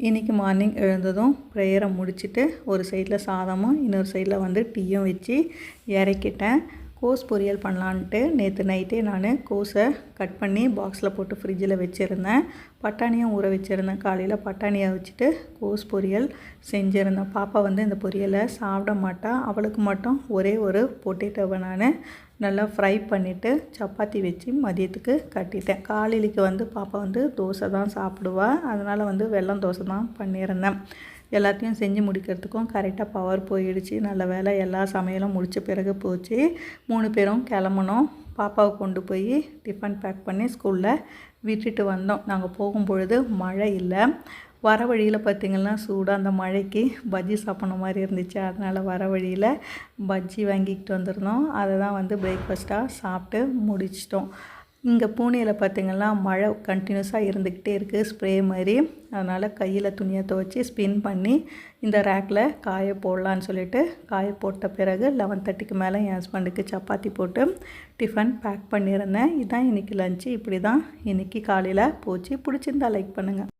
இன்றைக்கி மார்னிங் எழுந்ததும் ப்ரேயரை முடிச்சுட்டு ஒரு சைடில் சாதமும் இன்னொரு சைடில் வந்து டீயும் வச்சு இறக்கிட்டேன். கோஸ் பொரியல் பண்ணலான்ட்டு நேற்று நைட்டே நான் கோஸை கட் பண்ணி பாக்ஸில் போட்டு ஃப்ரிட்ஜில் வச்சுருந்தேன். பட்டாணியும் ஊற வச்சுருந்தேன். காலையில் பட்டாணியை வச்சுட்டு கோஸ் பொரியல் செஞ்சுருந்தேன். பாப்பா வந்து இந்த பொரியலை சாப்பிட மாட்டா. அவளுக்கு மட்டும் ஒரே ஒரு பொட்டேட்டோவை நான் நல்லா ஃப்ரை பண்ணிவிட்டு சப்பாத்தி வச்சு மதியத்துக்கு கட்டிட்டேன். காலையிலைக்கு வந்து பாப்பா வந்து தோசை தான் சாப்பிடுவா. அதனால் வந்து வெள்ளம் தோசை தான் பண்ணியிருந்தேன். எல்லாத்தையும் செஞ்சு முடிக்கிறதுக்கும் கரெக்டாக பவர் போயிடுச்சு. நல்ல வேலை எல்லா சமையலும் முடித்த பிறகு போச்சு. மூணு பேரும் கிளம்புனோம். பாப்பாவை கொண்டு போய் டிஃபன் பேக் பண்ணி ஸ்கூலில் விட்டுட்டு வந்தோம். நாங்கள் போகும் பொழுது மழை இல்லை. வர வழியில் பார்த்திங்கன்னா சூடாக அந்த மழைக்கு பஜ்ஜி சாப்பிட்ற மாதிரி இருந்துச்சு. அதனால் வர வழியில் பஜ்ஜி வாங்கிக்கிட்டு வந்திருந்தோம். அதை தான் வந்து பிரேக்ஃபாஸ்ட்டாக சாப்பிட்டு முடிச்சிட்டோம். இங்கே பூனேயில் பார்த்திங்கன்னா மழை கண்டினியூஸாக இருந்துக்கிட்டே இருக்குது ஸ்ப்ரே மாதிரி. அதனால் கையில் துணியை துவச்சி ஸ்பின் பண்ணி இந்த ரேக்கில் காய போடலான்னு சொல்லிட்டு காய போட்ட பிறகு லெவன் தேர்ட்டிக்கு மேலே என் ஹஸ்பண்டுக்கு சப்பாத்தி போட்டு டிஃபன் பேக் பண்ணியிருந்தேன். இதுதான் இன்றைக்கி லஞ்சு இப்படி தான் இன்றைக்கி காலையில் போச்சு. பிடிச்சிருந்தா லைக் பண்ணுங்கள்